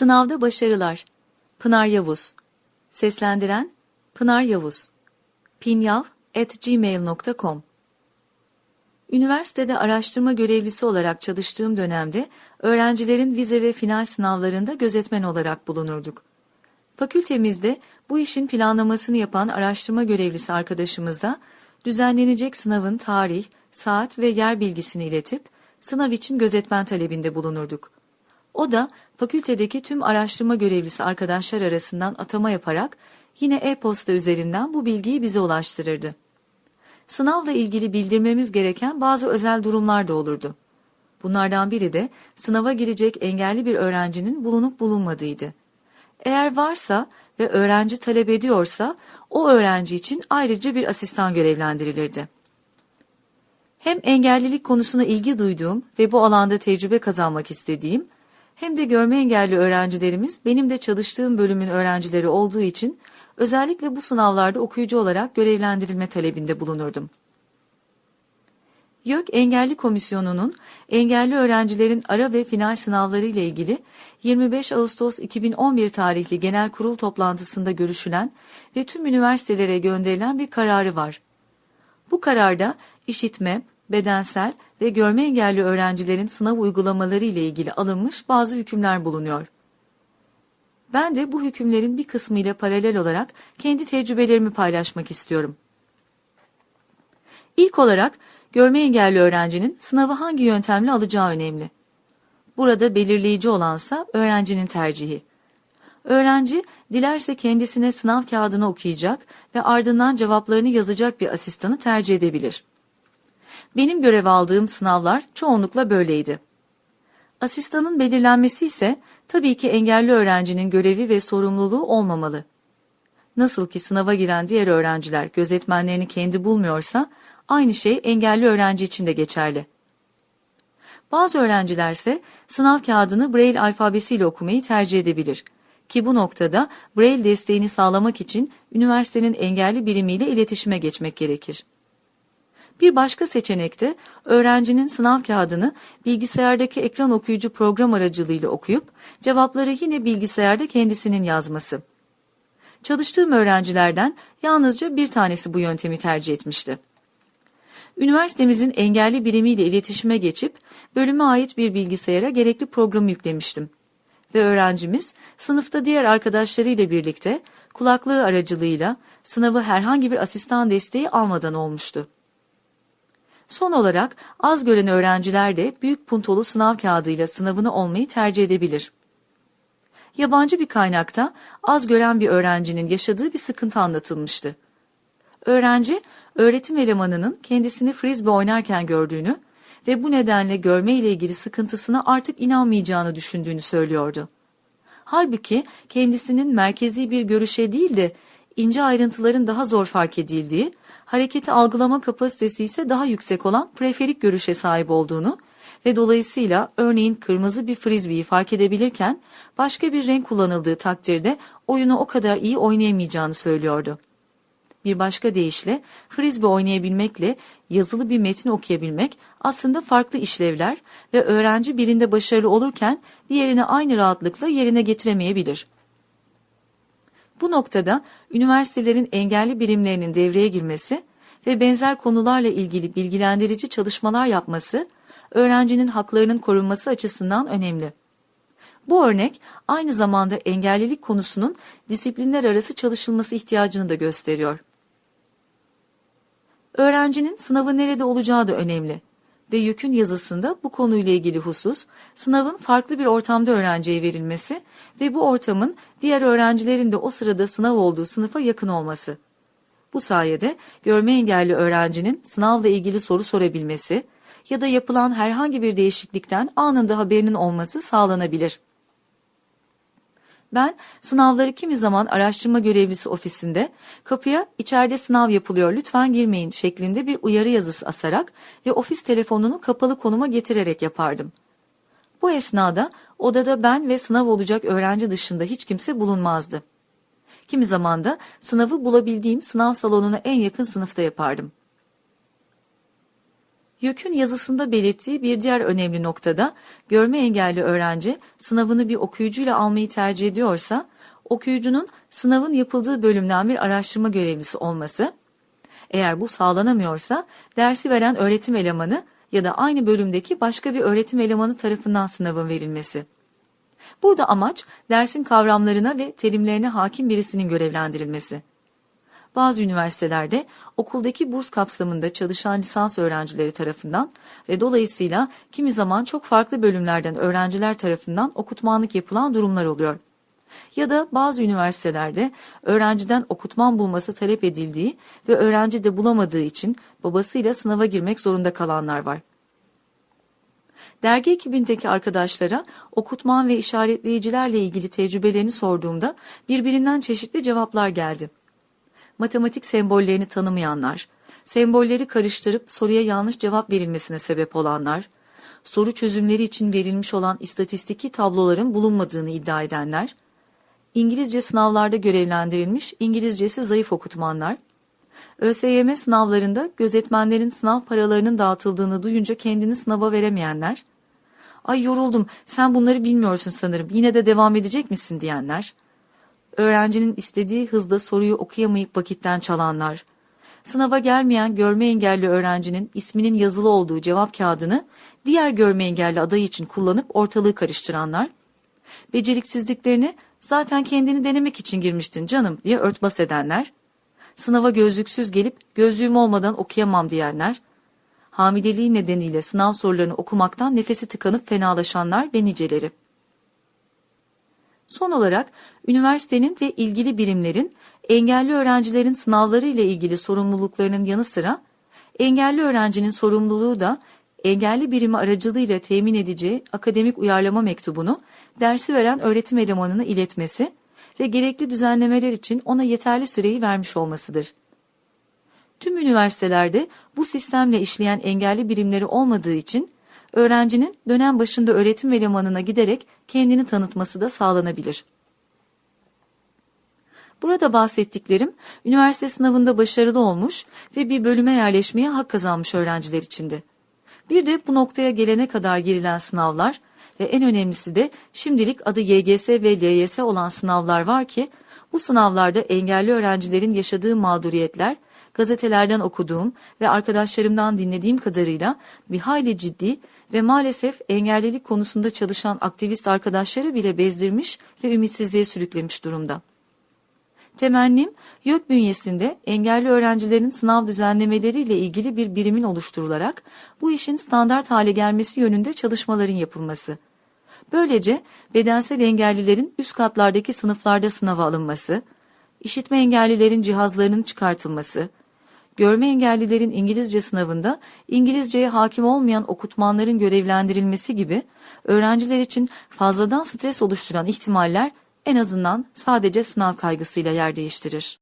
Sınavda başarılar. Pınar Yavuz. Seslendiren Pınar Yavuz. pinyav@gmail.com. Üniversitede araştırma görevlisi olarak çalıştığım dönemde öğrencilerin vize ve final sınavlarında gözetmen olarak bulunurduk. Fakültemizde bu işin planlamasını yapan araştırma görevlisi arkadaşımıza düzenlenecek sınavın tarih, saat ve yer bilgisini iletip sınav için gözetmen talebinde bulunurduk. O da fakültedeki tüm araştırma görevlisi arkadaşlar arasından atama yaparak yine e-posta üzerinden bu bilgiyi bize ulaştırırdı. Sınavla ilgili bildirmemiz gereken bazı özel durumlar da olurdu. Bunlardan biri de sınava girecek engelli bir öğrencinin bulunup bulunmadığıydı. Eğer varsa ve öğrenci talep ediyorsa o öğrenci için ayrıca bir asistan görevlendirilirdi. Hem engellilik konusuna ilgi duyduğum ve bu alanda tecrübe kazanmak istediğim hem de görme engelli öğrencilerimiz benim de çalıştığım bölümün öğrencileri olduğu için özellikle bu sınavlarda okuyucu olarak görevlendirilme talebinde bulunurdum. YÖK Engelli Komisyonu'nun engelli öğrencilerin ara ve final sınavları ile ilgili 25 Ağustos 2011 tarihli genel kurul toplantısında görüşülen ve tüm üniversitelere gönderilen bir kararı var. Bu kararda işitme, bedensel ve görme engelli öğrencilerin sınav uygulamaları ile ilgili alınmış bazı hükümler bulunuyor. Ben de bu hükümlerin bir kısmı ile paralel olarak kendi tecrübelerimi paylaşmak istiyorum. İlk olarak görme engelli öğrencinin sınavı hangi yöntemle alacağı önemli. Burada belirleyici olansa öğrencinin tercihi. Öğrenci dilerse kendisine sınav kağıdını okuyacak ve ardından cevaplarını yazacak bir asistanı tercih edebilir. Benim görev aldığım sınavlar çoğunlukla böyleydi. Asistanın belirlenmesi ise tabii ki engelli öğrencinin görevi ve sorumluluğu olmamalı. Nasıl ki sınava giren diğer öğrenciler gözetmenlerini kendi bulmuyorsa, aynı şey engelli öğrenci için de geçerli. Bazı öğrencilerse sınav kağıdını Braille alfabesiyle okumayı tercih edebilir ki bu noktada Braille desteğini sağlamak için üniversitenin engelli birimiyle iletişime geçmek gerekir. Bir başka seçenek de öğrencinin sınav kağıdını bilgisayardaki ekran okuyucu program aracılığıyla okuyup cevapları yine bilgisayarda kendisinin yazması. Çalıştığım öğrencilerden yalnızca bir tanesi bu yöntemi tercih etmişti. Üniversitemizin engelli birimiyle iletişime geçip bölüme ait bir bilgisayara gerekli programı yüklemiştim. Ve öğrencimiz sınıfta diğer arkadaşlarıyla birlikte kulaklığı aracılığıyla sınavı herhangi bir asistan desteği almadan olmuştu. Son olarak az gören öğrenciler de büyük puntolu sınav kağıdıyla sınavını olmayı tercih edebilir. Yabancı bir kaynakta az gören bir öğrencinin yaşadığı bir sıkıntı anlatılmıştı. Öğrenci, öğretim elemanının kendisini frisbee oynarken gördüğünü ve bu nedenle görme ile ilgili sıkıntısına artık inanmayacağını düşündüğünü söylüyordu. Halbuki kendisinin merkezi bir görüşe değil de ince ayrıntıların daha zor fark edildiği, hareketi algılama kapasitesi ise daha yüksek olan preferik görüşe sahip olduğunu ve dolayısıyla örneğin kırmızı bir frisbee'yi fark edebilirken başka bir renk kullanıldığı takdirde oyunu o kadar iyi oynayamayacağını söylüyordu. Bir başka deyişle frisbee oynayabilmekle yazılı bir metin okuyabilmek aslında farklı işlevler ve öğrenci birinde başarılı olurken diğerini aynı rahatlıkla yerine getiremeyebilir. Bu noktada üniversitelerin engelli birimlerinin devreye girmesi ve benzer konularla ilgili bilgilendirici çalışmalar yapması, öğrencinin haklarının korunması açısından önemli. Bu örnek aynı zamanda engellilik konusunun disiplinler arası çalışılması ihtiyacını da gösteriyor. Öğrencinin sınavı nerede olacağı da önemli ve yükün yazısında bu konuyla ilgili husus, sınavın farklı bir ortamda öğrenciye verilmesi ve bu ortamın diğer öğrencilerin de o sırada sınav olduğu sınıfa yakın olması. Bu sayede görme engelli öğrencinin sınavla ilgili soru sorabilmesi ya da yapılan herhangi bir değişiklikten anında haberinin olması sağlanabilir. Ben sınavları kimi zaman araştırma görevlisi ofisinde kapıya içeride sınav yapılıyor lütfen girmeyin şeklinde bir uyarı yazısı asarak ve ofis telefonunu kapalı konuma getirerek yapardım. Bu esnada odada ben ve sınav olacak öğrenci dışında hiç kimse bulunmazdı. Kimi zaman da sınavı bulabildiğim sınav salonuna en yakın sınıfta yapardım. YÖK'ün yazısında belirttiği bir diğer önemli noktada görme engelli öğrenci sınavını bir okuyucuyla almayı tercih ediyorsa, okuyucunun sınavın yapıldığı bölümden bir araştırma görevlisi olması, eğer bu sağlanamıyorsa dersi veren öğretim elemanı ya da aynı bölümdeki başka bir öğretim elemanı tarafından sınavın verilmesi. Burada amaç dersin kavramlarına ve terimlerine hakim birisinin görevlendirilmesi. Bazı üniversitelerde okuldaki burs kapsamında çalışan lisans öğrencileri tarafından ve dolayısıyla kimi zaman çok farklı bölümlerden öğrenciler tarafından okutmanlık yapılan durumlar oluyor. Ya da bazı üniversitelerde öğrenciden okutman bulması talep edildiği ve öğrenci de bulamadığı için babasıyla sınava girmek zorunda kalanlar var. Dergi ekibindeki arkadaşlara okutman ve işaretleyicilerle ilgili tecrübelerini sorduğumda birbirinden çeşitli cevaplar geldi. Matematik sembollerini tanımayanlar, sembolleri karıştırıp soruya yanlış cevap verilmesine sebep olanlar, soru çözümleri için verilmiş olan istatistiki tabloların bulunmadığını iddia edenler, İngilizce sınavlarda görevlendirilmiş İngilizcesi zayıf okutmanlar, ÖSYM sınavlarında gözetmenlerin sınav paralarının dağıtıldığını duyunca kendini sınava veremeyenler, ay yoruldum sen bunları bilmiyorsun sanırım yine de devam edecek misin? diyenler, öğrencinin istediği hızda soruyu okuyamayıp vakitten çalanlar, sınava gelmeyen görme engelli öğrencinin isminin yazılı olduğu cevap kağıdını diğer görme engelli aday için kullanıp ortalığı karıştıranlar, beceriksizliklerini zaten kendini denemek için girmiştin canım diye örtbas edenler, sınava gözlüksüz gelip gözlüğüm olmadan okuyamam diyenler, hamileliği nedeniyle sınav sorularını okumaktan nefesi tıkanıp fenalaşanlar ve niceleri. Son olarak üniversitenin ve ilgili birimlerin engelli öğrencilerin sınavları ile ilgili sorumluluklarının yanı sıra engelli öğrencinin sorumluluğu da engelli birimi aracılığıyla temin edeceği akademik uyarlama mektubunu dersi veren öğretim elemanına iletmesi ve gerekli düzenlemeler için ona yeterli süreyi vermiş olmasıdır. Tüm üniversitelerde bu sistemle işleyen engelli birimleri olmadığı için öğrencinin dönem başında öğretim elemanına giderek kendini tanıtması da sağlanabilir. Burada bahsettiklerim üniversite sınavında başarılı olmuş ve bir bölüme yerleşmeye hak kazanmış öğrenciler içindi. Bir de bu noktaya gelene kadar girilen sınavlar ve en önemlisi de şimdilik adı YGS ve LYS olan sınavlar var ki bu sınavlarda engelli öğrencilerin yaşadığı mağduriyetler gazetelerden okuduğum ve arkadaşlarımdan dinlediğim kadarıyla bir hayli ciddi ve maalesef engellilik konusunda çalışan aktivist arkadaşları bile bezdirmiş ve ümitsizliğe sürüklemiş durumda. Temennim, YÖK bünyesinde engelli öğrencilerin sınav düzenlemeleriyle ilgili bir birimin oluşturularak bu işin standart hale gelmesi yönünde çalışmaların yapılması. Böylece bedensel engellilerin üst katlardaki sınıflarda sınava alınması, işitme engellilerin cihazlarının çıkartılması, görme engellilerin İngilizce sınavında İngilizceye hakim olmayan okutmanların görevlendirilmesi gibi öğrenciler için fazladan stres oluşturan ihtimaller en azından sadece sınav kaygısıyla yer değiştirir.